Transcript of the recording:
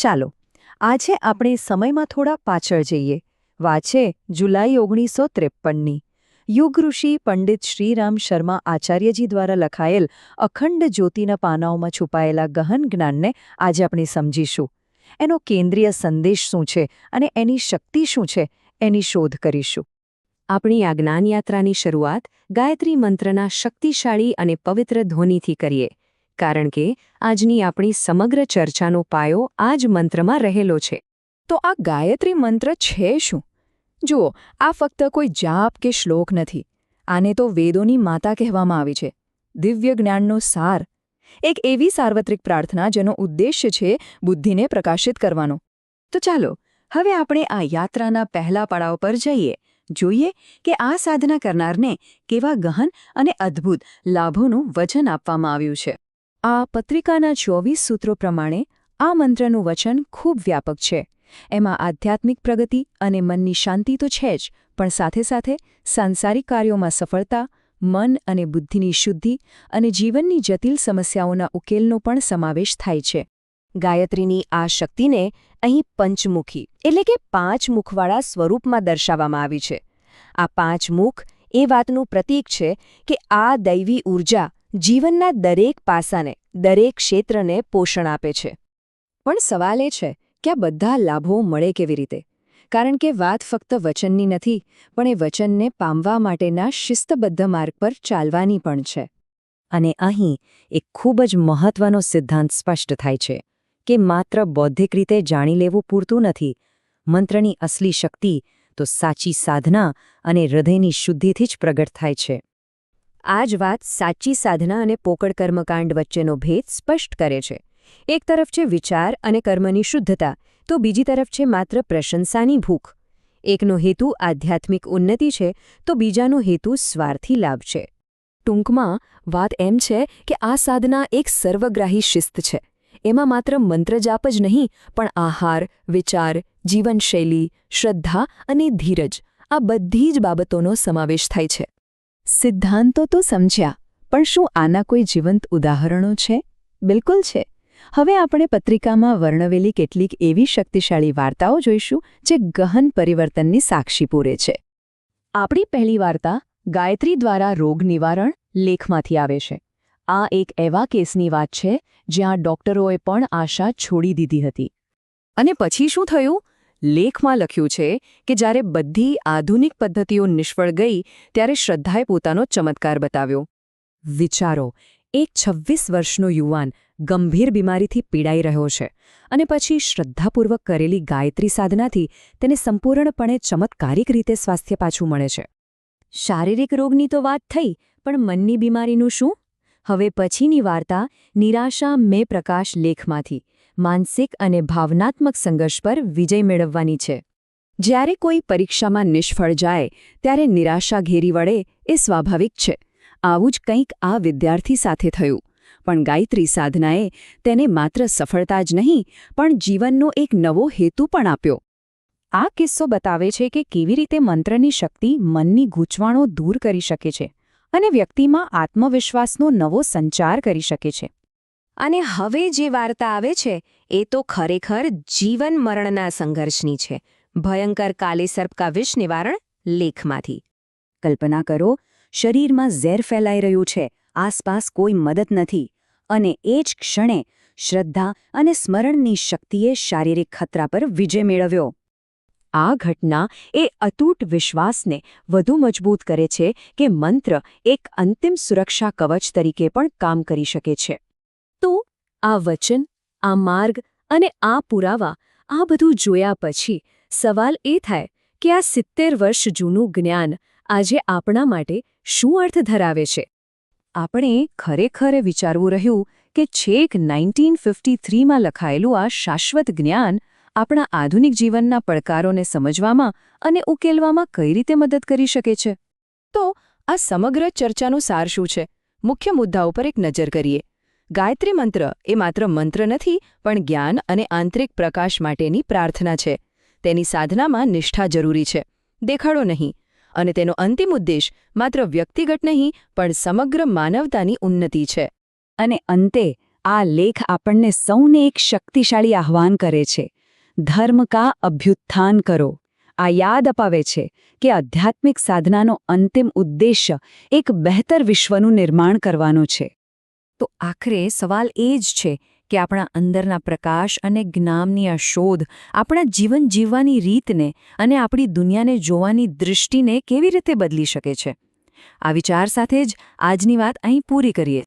ચાલો, આજે આપણે સમયમાં થોડા પાછળ જઈએ. વાંચે જુલાઈ ઓગણીસો ત્રેપનની યુગ ઋષિ પંડિત શ્રીરામ શર્મા આચાર્યજી દ્વારા લખાયેલ અખંડ જ્યોતિના પાનાઓમાં છુપાયેલા ગહન જ્ઞાનને આજે આપણે સમજીશું. એનો કેન્દ્રીય સંદેશ શું છે અને એની શક્તિ શું છે એની શોધ કરીશું. આપણી આ જ્ઞાનયાત્રાની શરૂઆત ગાયત્રી મંત્રના શક્તિશાળી અને પવિત્ર ધ્વનિથી કરીએ. કારણ કે, આજની આપણી સમગ્ર ચર્ચાનો પાયો આ જ મંત્રમાં રહેલો છે. તો આ ગાયત્રી મંત્ર છે શું? જુઓ, આ ફક્ત કોઈ જાપ કે શ્લોક નથી. આને તો વેદોની માતા કહેવામાં આવી છે. દિવ્ય જ્ઞાનનો સાર. એક એવી સાર્વત્રિક પ્રાર્થના જેનો ઉદ્દેશ્ય છે બુદ્ધિને પ્રકાશિત કરવાનો. તો ચાલો, હવે આપણે આ યાત્રાના પહેલા પડાવ પર જઈએ. જોઈએ કે આ સાધના કરનારને કેવા ગહન અને અદ્ભુત લાભોનું વચન આપવામાં આવ્યું છે. આ પત્રિકાના ચોવીસ સૂત્રો પ્રમાણે આ મંત્રનું વચન ખૂબ વ્યાપક છે. એમાં આધ્યાત્મિક પ્રગતિ અને મનની શાંતિ તો છે જ, પણ સાથે સાથે સાંસારિક કાર્યોમાં સફળતા, મન અને બુદ્ધિની શુદ્ધિ અને જીવનની જટિલ સમસ્યાઓના ઉકેલનો પણ સમાવેશ થાય છે. ગાયત્રીની આ શક્તિને અહીં પંચમુખી એટલે કે પાંચ મુખવાળા સ્વરૂપમાં દર્શાવવામાં આવી છે. આ પાંચ મુખ એ વાતનું પ્રતીક છે કે આ દૈવી ઊર્જા જીવનના દરેક પાસાને, દરેક ક્ષેત્રને પોષણ આપે છે. પણ સવાલ એ છે કે આ બધા લાભો મળે કેવી રીતે? કારણ કે વાત ફક્ત વચનની નથી, પણ એ વચનને પામવા માટેના શિસ્તબદ્ધ માર્ગ પર ચાલવાની પણ છે. અને અહીં એક ખૂબ જ મહત્વનો સિદ્ધાંત સ્પષ્ટ થાય છે કે માત્ર બૌદ્ધિક રીતે જાણી લેવું પૂરતું નથી, મંત્રની અસલી શક્તિ તો સાચી સાધના અને હૃદયની શુદ્ધિથી જ પ્રગટ થાય છે. આ જ વાત સાચી સાધના અને પોકળ કર્મકાંડ વચ્ચેનો ભેદ સ્પષ્ટ કરે છે. એક તરફ છે વિચાર અને કર્મની શુદ્ધતા, તો બીજી તરફ છે માત્ર પ્રશંસાની ભૂખ. એકનો હેતુ આધ્યાત્મિક ઉન્નતિ છે, તો બીજાનો હેતુ સ્વાર્થી લાભ છે. ટૂંકમાં, વાત એમ છે કે આ સાધના એક સર્વગ્રાહી શિસ્ત છે. એમાં માત્ર મંત્રજાપ જ નહીં, પણ આહાર, વિચાર, જીવનશૈલી, શ્રદ્ધા અને ધીરજ આ બધી જ બાબતોનો સમાવેશ થાય છે. સિદ્ધાંતો તો સમજ્યા, પણ શું આના કોઈ જીવંત ઉદાહરણો છે? બિલકુલ છે. હવે આપણે પત્રિકામાં વર્ણવેલી કેટલીક એવી શક્તિશાળી વાર્તાઓ જોઈશું, જે ગહન પરિવર્તનની સાક્ષી પૂરે છે. આપણી પહેલી વાર્તા ગાયત્રી દ્વારા રોગ નિવારણ લેખમાંથી આવે છે. આ એક એવા કેસની વાત છે, જ્યાં ડોક્ટરોએ પણ આશા છોડી દીધી હતી. અને પછી શું થયું? લેખમાં લખ્યું છે કે જ્યારે બધી આધુનિક પદ્ધતિઓ નિષ્ફળ ગઈ, ત્યારે શ્રદ્ધાએ પોતાનો ચમત્કાર બતાવ્યો. વિચારો, એક છવ્વીસ વર્ષનો યુવાન ગંભીર બીમારીથી પીડાઈ રહ્યો છે અને પછી શ્રદ્ધાપૂર્વક કરેલી ગાયત્રી સાધનાથી તેને સંપૂર્ણપણે ચમત્કારિક રીતે સ્વાસ્થ્ય પાછું મળે છે. શારીરિક રોગની તો વાત થઈ, પણ મનની બીમારીનું શું? હવે પછીની વાર્તા નિરાશા મે પ્રકાશ લેખમાંથી. માનસિક અને ભાવનાત્મક સંઘર્ષ પર વિજય મેળવવાની છે. જ્યારે કોઈ પરીક્ષામાં નિષ્ફળ જાય, ત્યારે નિરાશા ઘેરી વળે એ સ્વાભાવિક છે. આવું જ કંઈક આ વિદ્યાર્થી સાથે થયું. પણ ગાયત્રી સાધનાએ તેને માત્ર સફળતા જ નહીં, પણ જીવનનો એક નવો હેતુ પણ આપ્યો. આ કિસ્સો બતાવે છે કે કેવી રીતે મંત્રની શક્તિ મનની ગૂંચવાણો દૂર કરી શકે છે અને વ્યક્તિમાં આત્મવિશ્વાસનો નવો સંચાર કરી શકે છે. અને હવે જે વાર્તા આવે છે, એ તો ખરેખર જીવન મરણના સંઘર્ષની છે. ભયંકર કાલે સર્પકા વિષ નિવારણ લેખમાંથી. કલ્પના કરો, શરીરમાં ઝેર ફેલાઈ રહ્યું છે, આસપાસ કોઈ મદદ નથી, અને એ જ ક્ષણે શ્રદ્ધા અને સ્મરણની શક્તિએ શારીરિક ખતરા પર વિજય મેળવ્યો. આ ઘટના એ અતૂટ વિશ્વાસને વધુ મજબૂત કરે છે કે મંત્ર એક અંતિમ સુરક્ષા કવચ તરીકે પણ કામ કરી શકે છે. તો, આ વચન, આ માર્ગ અને આ પુરાવા, આ બધું જોયા પછી સવાલ એ થાય કે આ સિત્તેર વર્ષ જૂનું જ્ઞાન આજે આપણા માટે શું અર્થ ધરાવે છે? આપણે ખરેખર વિચારવું રહ્યું કે છેક નાઇન્ટીન ફિફ્ટી થ્રીમાં લખાયેલું આ શાશ્વત જ્ઞાન આપણા આધુનિક જીવનના પડકારોને સમજવામાં અને ઉકેલવામાં કઈ રીતે મદદ કરી શકે છે? તો આ સમગ્ર ચર્ચાનો સાર શું છે? મુખ્ય મુદ્દા ઉપર એક નજર કરીએ. ગાયત્રી મંત્ર એ માત્ર મંત્ર નથી, પણ જ્ઞાન અને આંતરિક પ્રકાશ માટેની પ્રાર્થના છે. તેની સાધનામાં નિષ્ઠા જરૂરી છે. દેખાડો નહીં. અને તેનો અંતિમ ઉદ્દેશ માત્ર વ્યક્તિગત નહીં, પણ સમગ્ર માનવતાની ઉન્નતિ છે. અને અંતે, આ લેખ આપણને સૌને એક શક્તિશાળી આહ્વાન કરે છે. ધર્મ કા અભ્યુત્થાન કરો. આ યાદ અપાવે છે કે આધ્યાત્મિક સાધનાનો અંતિમ ઉદ્દેશ્ય એક બહેતર વિશ્વનું નિર્માણ કરવાનો છે. તો આખરે સવાલ એ જ છે કે આપણા અંદરના પ્રકાશ અને જ્ઞાનની આ શોધ આપણા જીવન જીવવાની રીતને અને આપણી દુનિયાને જોવાની દૃષ્ટિને કેવી રીતે બદલી શકે છે? આ વિચાર સાથે જ આજની વાત અહીં પૂરી કરીએ.